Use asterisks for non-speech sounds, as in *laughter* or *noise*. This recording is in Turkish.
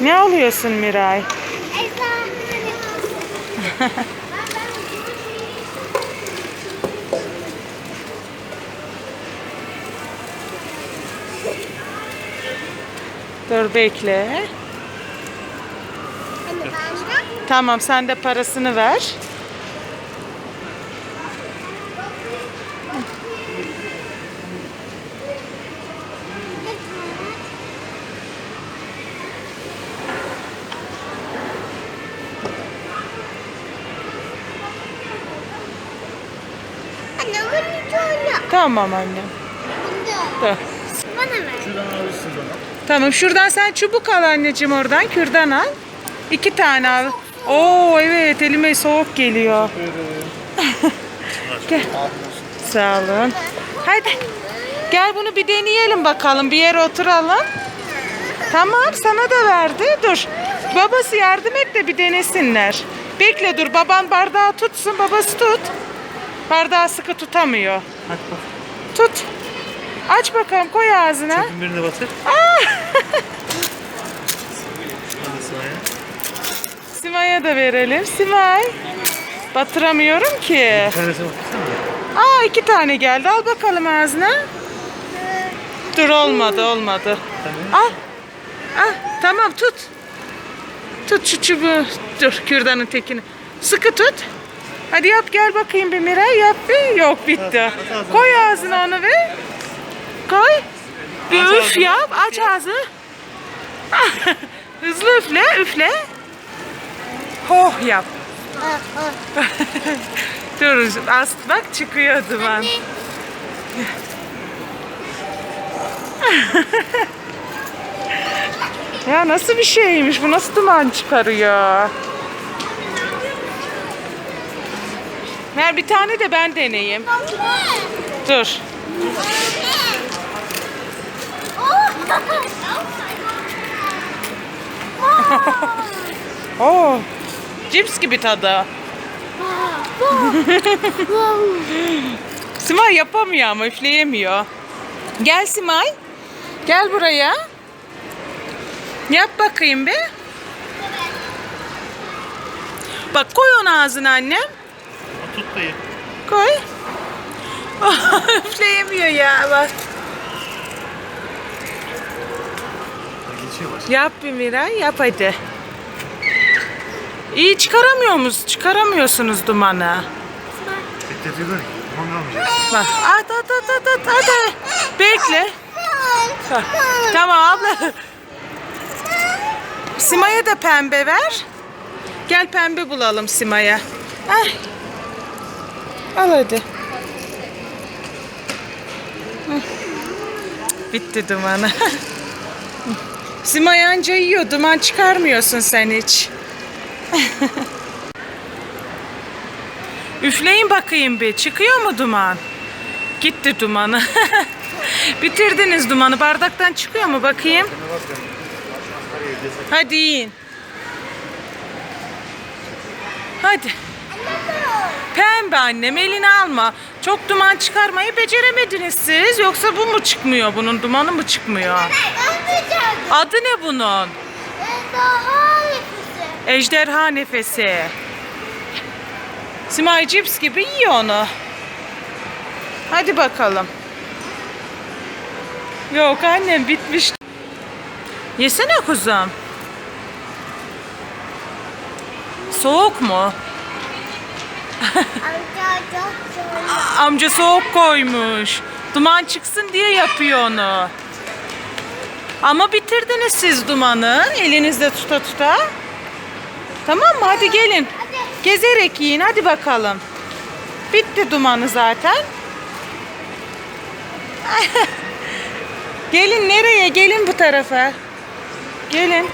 Ne alıyorsun Miray? Dur bekle. Tamam sen de parasını ver. Tamam. Bunda. Dur. Bana ver. Şuradan alırsın bana. Tamam şuradan sen çubuk al anneciğim oradan kürdan al. İki tane al. Oo evet elime soğuk geliyor. *laughs* Gel. Sağ olun. Hadi. Gel bunu bir deneyelim bakalım. Bir yere oturalım. Tamam sana da verdi. Dur. Babası yardım et de bir denesinler. Bekle dur baban bardağı tutsun. Babası tut. Bardağı sıkı tutamıyor. Hadi bak. Tut. Aç bakalım koy ağzına. Çöpün birine batır. Sıraya. Sima'ya da verelim. Simay. Batıramıyorum ki. Bir tanesi batırsana. Aa iki tane geldi. Al bakalım ağzına. Dur olmadı olmadı. Al. Al tamam tut. Tut şu çubuğu. Dur kürdanın tekini. Sıkı tut. Hadi yap gel bakayım bir Miray yap bir. Yok bitti. Koy ağzına onu bir. Koy. Bir Aç üf ağzını. yap. Aç ağzını. *laughs* Hızlı üfle üfle. Hoh yap. *laughs* Dur az bak çıkıyor duman. *laughs* Ya nasıl bir şeymiş bu nasıl duman çıkarıyor? Ver bir tane de ben deneyeyim. Dur. *laughs* Oo. Cips gibi tadı. *laughs* Simay yapamıyor ama üfleyemiyor. Gel Simay. Gel buraya. Yap bakayım bir. Bak koy onu ağzına annem. Tut. Koy. *laughs* Üfleyemiyor ya bak. Geçiyor. Yap bir Miray yap hadi. İyi çıkaramıyor musunuz? Çıkaramıyorsunuz dumanı. Bekletiyorlar ki. Bak at at at at at hadi. Bekle. Tamam abla. Sima'ya da pembe ver. Gel pembe bulalım Sima'ya. Heh. Al hadi. Bitti dumanı. Simay *laughs* anca yiyor. Duman çıkarmıyorsun sen hiç. *laughs* Üfleyin bakayım bir. Çıkıyor mu duman? Gitti dumanı. *laughs* Bitirdiniz dumanı. Bardaktan çıkıyor mu bakayım? Hadi yiyin. Hadi. Pembe annem elini alma. Çok duman çıkarmayı beceremediniz siz. Yoksa bu mu çıkmıyor? Bunun dumanı mı çıkmıyor? Adı ne bunun? Ejderha nefesi. Simay cips gibi yiyor onu. Hadi bakalım. Yok annem bitmiş. Yesene kuzum. Soğuk mu? Amca soğuk koymuş. Duman çıksın diye yapıyor onu. Ama bitirdiniz siz dumanı. Elinizde tuta tuta. Tamam mı? Hadi gelin. Gezerek yiyin. Hadi bakalım. Bitti dumanı zaten. *laughs* gelin nereye? Gelin bu tarafa. Gelin.